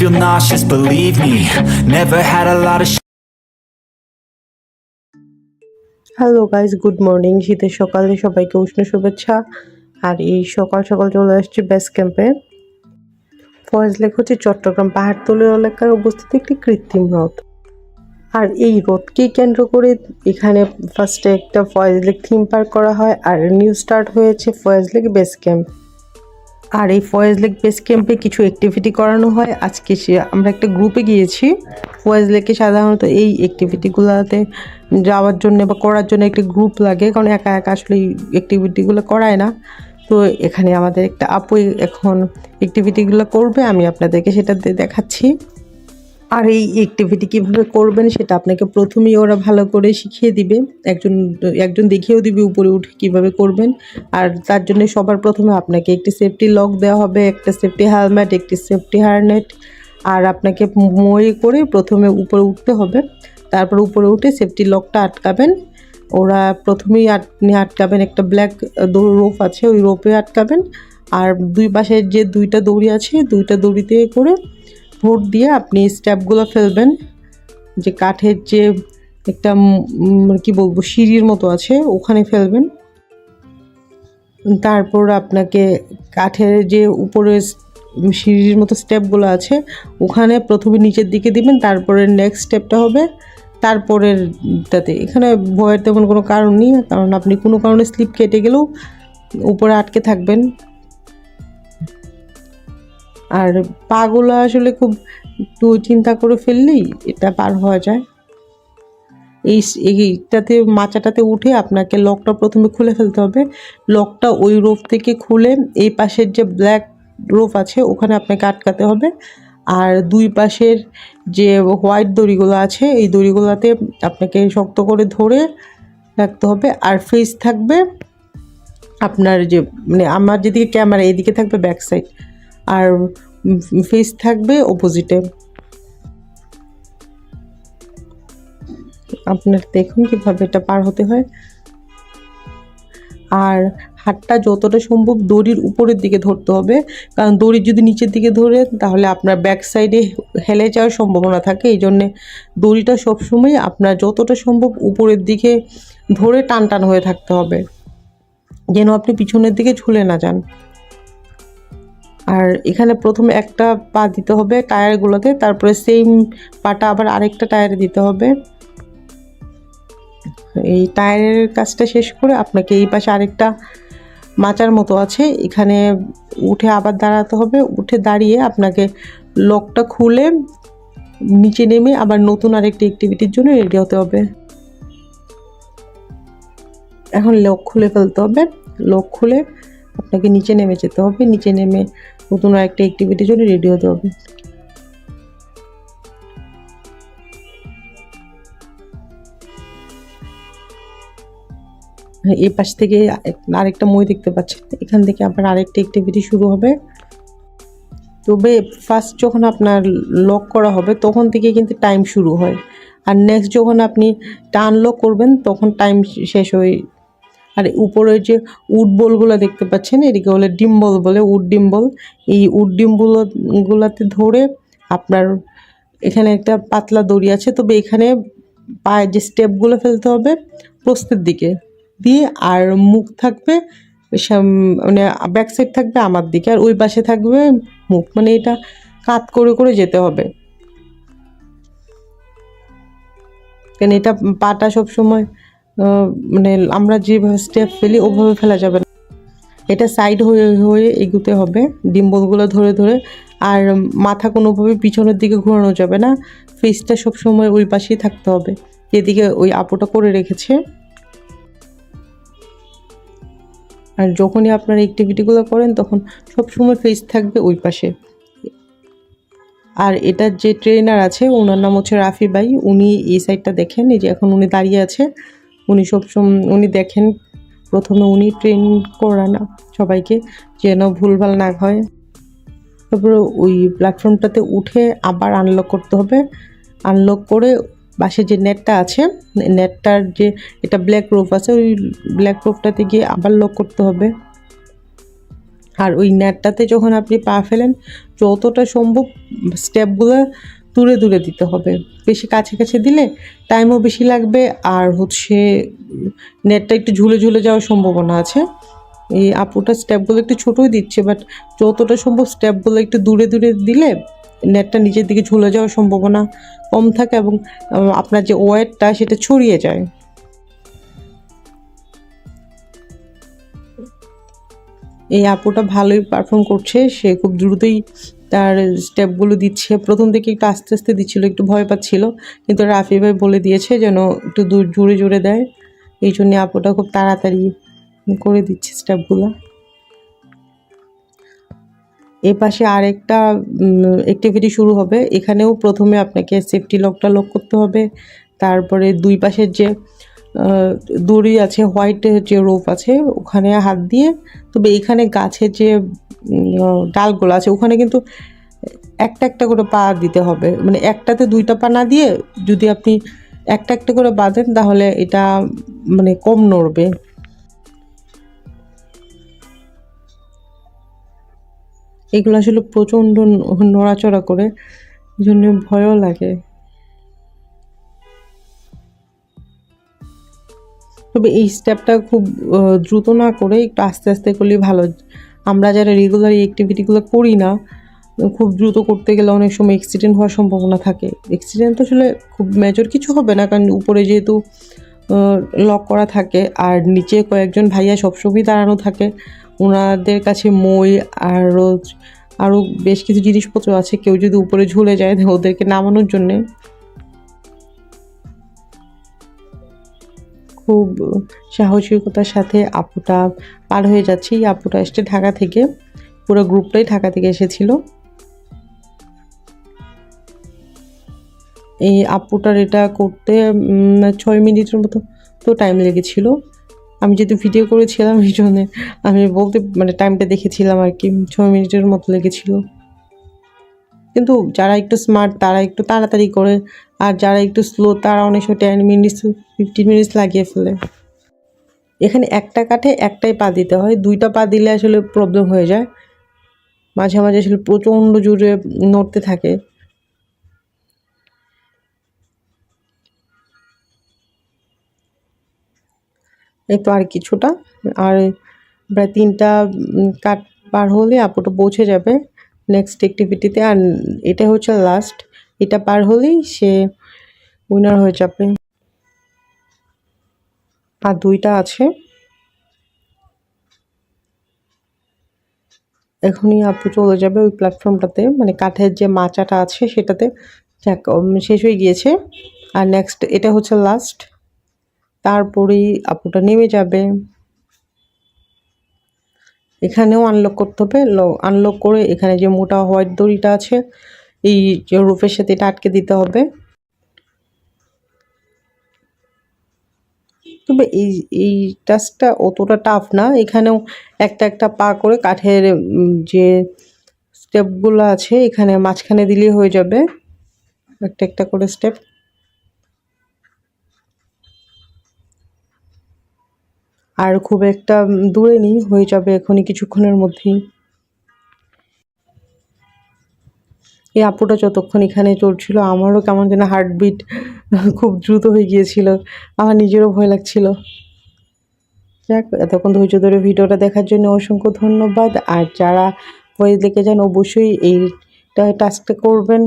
feel nauseous, believe me. Never had a lot of hello guys good morning শীতের সকালে সবাইকে উষ্ণ শুভেচ্ছা। আর এই সকাল সকাল চলে আসছি বেস ক্যাম্পে ফয়েজ লেক হচ্ছে চট্টগ্রাম পাহাড়তলি এলাকায় অবস্থিত একটি কৃত্রিম হ্রদ। আর এই হ্রদকে কেন্দ্র করে এখানে ফার্স্টে একটা ফয়েজ লেক থিম পার্ক করা হয়। আর নিউ স্টার্ট হয়েছে ফয়েজ লেক বেস ক্যাম্প আর এই ফয়েজ লেক বেস ক্যাম্পে কিছু অ্যাক্টিভিটি করানো হয়। আজকে সে, আমরা একটা গ্রুপে গিয়েছি। ফয়েজ লেকে সাধারণত এই অ্যাক্টিভিটিগুলোতে যাওয়ার জন্য বা করার জন্য একটি গ্রুপ লাগে। কারণ একা একা আসলে এই অ্যাক্টিভিটিগুলো করায় না। তো এখানে আমাদের একটা আপুই এখন অ্যাক্টিভিটিগুলো করবে। আমি আপনাদেরকে সেটা দেখাচ্ছি। আর এই অ্যাক্টিভিটি কীভাবে করবেন সেটা আপনাকে প্রথমেই ওরা ভালো করে শিখিয়ে দিবে। একজন একজন দেখিয়েও দিবে উপরে উঠে কীভাবে করবেন। আর তার জন্য সবার প্রথমে আপনাকে একটি সেফটি লক দেওয়া হবে, একটা সেফটি হেলমেট একটি সেফটি হারনেট আর আপনাকে মই করে প্রথমে উপরে উঠতে হবে। তারপর উপরে উঠে সেফটি লকটা আটকাবেন। ওরা প্রথমেই আপনি আটকাবেন একটা ব্ল্যাক রোপ আছে, ওই রোপে আটকাবেন। আর দুই পাশের যে দুইটা দড়ি আছে, দুইটা দড়িতে করে ভোট দিয়ে আপনি স্টেপগুলো ফেলবেন। যে কাঠের যে একটা কি বলব, সিঁড়ির মতো আছে, ওখানে ফেলবেন। তারপর আপনাকে কাঠের যে উপরে সিঁড়ির মতো স্টেপগুলো আছে, ওখানে প্রথমে নিচের দিকে দিবেন, তারপরে নেক্সট স্টেপটা হবে। তারপরেরটাতে এখানে ভয়ের তেমন কোনো কারণ নেই, কারণ আপনি কোনো কারণে স্লিপ কেটে গেলেও উপরে আটকে থাকবেন। আর পাগুলো আসলে খুব একটু চিন্তা করে ফেললেই এটা পার হওয়া যায়। এই এইটাতে, মাচাটাতে উঠে আপনাকে লকটা প্রথমে খুলে ফেলতে হবে। লকটা ওই রোপ থেকে খুলে এই পাশের যে ব্ল্যাক রোপ আছে, ওখানে আপনাকে আটকাতে হবে। আর দুই পাশের যে হোয়াইট দড়িগুলো আছে, এই দড়িগুলোতে আপনাকে শক্ত করে ধরে রাখতে হবে। আর ফেস থাকবে আপনার যে মানে আমার যেদিকে ক্যামেরা এদিকে থাকবে ব্যাক সাইড আর ফেস থাকবে অপোজিটে আপনার দেখুন কীভাবে এটা পার হতে হয়। আর হাতটা যতটা সম্ভব দড়ির উপরের দিকে ধরতে হবে, কারণ দড়ি যদি নিচের দিকে ধরে তাহলে আপনার ব্যাক সাইডে হেলে যাওয়ার সম্ভাবনা থাকে, এই জন্যে দড়িটা সবসময় আপনার যতটা সম্ভব উপরের দিকে ধরে টান টান হয়ে থাকতে হবে। যেন আপনি পিছনের দিকে ঝুলে না যান। আর এখানে প্রথমে একটা পা দিতে হবে টায়ারগুলোতে, তারপরে সেম পাটা আবার আরেকটা টায়ারে দিতে হবে। এই টায়ারের কাজটা শেষ করে আপনাকে এই পাশে আরেকটা মাচার মতো আছে, এখানে উঠে আবার দাঁড়াতে হবে। উঠে দাঁড়িয়ে আপনাকে লকটা খুলে নিচে নেমে আবার নতুন আরেকটি অ্যাক্টিভিটির জন্য রেডি হতে হবে। এখন লক খুলে ফেলতে হবে। লক খুলে আপনাকে নিচে নেমে যেতে হবে। নিচে নেমে নতুন আরেকটা অ্যাক্টিভিটির জন্য রেডি হতে হবে। এই পাশ থেকে আরেকটা মই দেখতে পাচ্ছেন এখান থেকে আবার আরেকটা অ্যাক্টিভিটি শুরু হবে। তবে ফার্স্ট যখন আপনার লক করা হবে, তখন থেকে কিন্তু টাইম শুরু হয়। আর নেক্সট যখন আপনি আনলক করবেন, তখন টাইম শেষ হয়ে আর উপরে যে উড বলগুলো দেখতে পাচ্ছেন এদিকে বলে ডিম্বল বলে উড ডিম্বল এই উড ডিম্বল গুলাতে ধরে আপনার এখানে একটা পাতলা দড়ি আছে, তবে এখানে পায়ের যে স্টেপগুলো ফেলতে হবে প্রস্তের দিকে দিয়ে, আর মুখ থাকবে মানে ব্যাক সাইড থাকবে আমার দিকে, আর ওই পাশে থাকবে মুখ। মানে এটা কাত করে করে যেতে হবে। কারণ এটা পাটা সবসময় মানে আমরা যেভাবে স্টেপ ফেলি, ওভাবে ফেলা যাবে না। এটা সাইড হয়ে হয়ে এগুতে হবে, ডিম্বলগুলো ধরে ধরে। আর মাথা কোনোভাবে পিছনের দিকে ঘোরানো যাবে না। ফেসটা সবসময় ওই পাশেই থাকতে হবে। যেদিকে ওই আপুটা করে রেখেছে। আর যখনই আপনার অ্যাক্টিভিটিগুলো করেন, তখন সবসময় ফেস থাকবে ওই পাশে। আর এটার যে ট্রেনার আছে, ওনার নাম হচ্ছে রাফি ভাই। উনি এই সাইডটা দেখেন, এই যে এখন উনি দাঁড়িয়ে আছে। উনি সবসময় উনি দেখেন, প্রথমে উনি ট্রেন করান সবাইকে, যেন ভুলভাল না হয়। তারপরে ওই প্ল্যাটফর্মটাতে উঠে আবার আনলক করতে হবে। আনলক করে পাশে যে নেটটা আছে নেটটার যে এটা ব্ল্যাক রোপ আছে, ওই ব্ল্যাক রোপটাতে গিয়ে আবার লক করতে হবে। আর ওই নেটটাতে যখন আপনি পা ফেলেন, যতটা সম্ভব স্টেপগুলো দূরে দূরে দিতে হবে। বেশি কাছে কাছে দিলে টাইমও বেশি লাগবে আর হচ্ছে নেটটা একটু ঝুলে ঝুলে যাওয়ার সম্ভাবনা আছে। এই আপুটা স্টেপগুলো একটু ছোটোই দিচ্ছে বাট যতটা সম্ভব স্টেপগুলো একটু দূরে দূরে দিলে নেটটা নিচের দিকে ঝুলে যাওয়ার সম্ভাবনা কম থাকে এবং আপনার যে ওয়েটটা সেটা ছড়িয়ে যায়। এই আপুটা ভালোই পারফর্ম করছে, সে খুব দ্রুতই তার স্টেপগুলো দিচ্ছে। প্রথম দিকে একটু আস্তে আস্তে দিচ্ছিল, একটু ভয় পাচ্ছিল। কিন্তু রাফি ভাই বলে দিয়েছে যেন একটু দূর জুড়ে জুড়ে দেয়। এই জন্যে আপুটা খুব তাড়াতাড়ি করে দিচ্ছে স্টেপগুলো। এ পাশে আরেকটা অ্যাক্টিভিটি শুরু হবে। এখানেও প্রথমে আপনাকে সেফটি লকটা লক করতে হবে। তারপরে দুই পাশের যে দড়ি আছে হোয়াইটের যে রোপ আছে, ওখানে হাত দিয়ে, তবে এখানে গাছের যে ডালগুলো আছে, ওখানে কিন্তু একটা একটা করে পা দিতে হবে। মানে একটাতে দুইটা পা না দিয়ে যদি আপনি একটা একটা করে বাঁধেন, তাহলে এটা মানে কম নড়বে। এগুলো আসলে প্রচণ্ড নড়াচড়া করে জন্য ভয়ও লাগে। তবে এই স্টেপটা খুব দ্রুত না করে একটু আস্তে আস্তে করলেই ভালো। আমরা যারা রেগুলার এই অ্যাক্টিভিটিগুলো করি না, খুব দ্রুত করতে গেলে অনেক সময় অ্যাক্সিডেন্ট হওয়ার সম্ভাবনা থাকে। অ্যাক্সিডেন্ট তো আসলে খুব মেজর কিছু হবে না, কারণ উপরে যেহেতু লক করা থাকে, আর নিচে কয়েকজন ভাইয়া সবসময় দাঁড়ানো থাকে। ওনাদের কাছে মই আরও আরও বেশ কিছু জিনিসপত্র আছে, কেউ যদি উপরে ঝুলে যায় ওদেরকে নামানোর জন্যে। খুব সাহসিকতার সাথে আপুটা পার হয়ে যাচ্ছে। এই আপুটা এসছে ঢাকা থেকে। পুরো গ্রুপটাই ঢাকা থেকে এসেছিল। এই আপুটার এটা করতে ছয় মিনিটের মতো তো টাইম লেগেছিল। আমি যেহেতু ভিডিও করেছিলাম, এই জন্য আমি বলতে মানে টাইমটা দেখেছিলাম আর কি, ছয় মিনিটের মতো লেগেছিল। কিন্তু যারা একটু স্মার্ট তারা একটু তাড়াতাড়ি করে, আর যারা একটু স্লো তারা অনেক সময় টেন মিনিটস ফিফটিন মিনিটস লাগিয়ে ফেলে। এখানে একটা কাঠে একটাই পা দিতে হয়, দুইটা পা দিলে আসলে প্রবলেম হয়ে যায়। মাঝে মাঝে আসলে প্রচণ্ড জোরে নড়তে থাকে। এই তো আর কিছুটা, আর প্রায় তিনটা কাঠ পার হলে আপুটা পৌঁছে যাবে। নেক্সট অ্যাক্টিভিটিতে আর এটা হচ্ছে লাস্ট এটা পার হলেই সে উইনার হয়ে যাবে। আর দুইটা আছে। এখনই আপু চলে যাবে ওই প্ল্যাটফর্মটাতে মানে কাঠের যে মাচাটা আছে সেটাতে। শেষ হয়ে গিয়েছে। আর নেক্সট এটা হচ্ছে লাস্ট তারপরেই আপুটা নেমে যাবে। এখানেও আনলক করতে হবে। আনলক করে এখানে যে মোটা হোয়াইট দড়িটা আছে, এই রূপের সাথে এটা আটকে দিতে হবে। তবে এই এই টাস্কটা অতটা টাফ না। এখানেও একটা একটা পা করে কাঠের যে স্টেপগুলো আছে, এখানে মাঝখানে দিলেই হয়ে যাবে। একটা একটা করে স্টেপ আর খুব একটা দূরে নেই, হয়ে যাবে এখনই কিছুক্ষণের মধ্যেই। এই আপুটা যতক্ষণ এখানে চলছিল, আমারও কেমন যেন হার্টবিট খুব দ্রুত হয়ে গিয়েছিল। আমার নিজেরও ভয় লাগছিল। যাক, এতক্ষণ ধৈর্য ধরে ভিডিওটা দেখার জন্য অসংখ্য ধন্যবাদ। আর যারা ভয়েস দেখে যান, অবশ্যই এইটা টাস্কটা করবেন।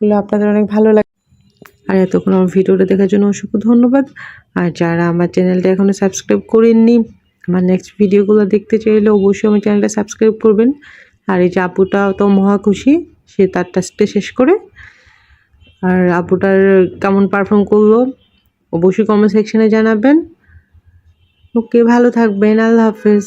আপনাদের অনেক ভালো লাগে আর এতক্ষণ আমার ভিডিওটা দেখার জন্য অসংখ্য ধন্যবাদ। আর যারা আমার চ্যানেলটা এখনও সাবস্ক্রাইব করেননি, আমার নেক্সট ভিডিওগুলো দেখতে চাইলে অবশ্যই আমার চ্যানেলটা সাবস্ক্রাইব করবেন। আর এই যে আপুটা তো মহা খুশি, সে তার টাস্কটা শেষ করে। আর আপুটার কেমন পারফর্ম করল, অবশ্যই কমেন্ট সেকশনে জানাবেন। ওকে, ভালো থাকবেন, আল্লাহ হাফেজ।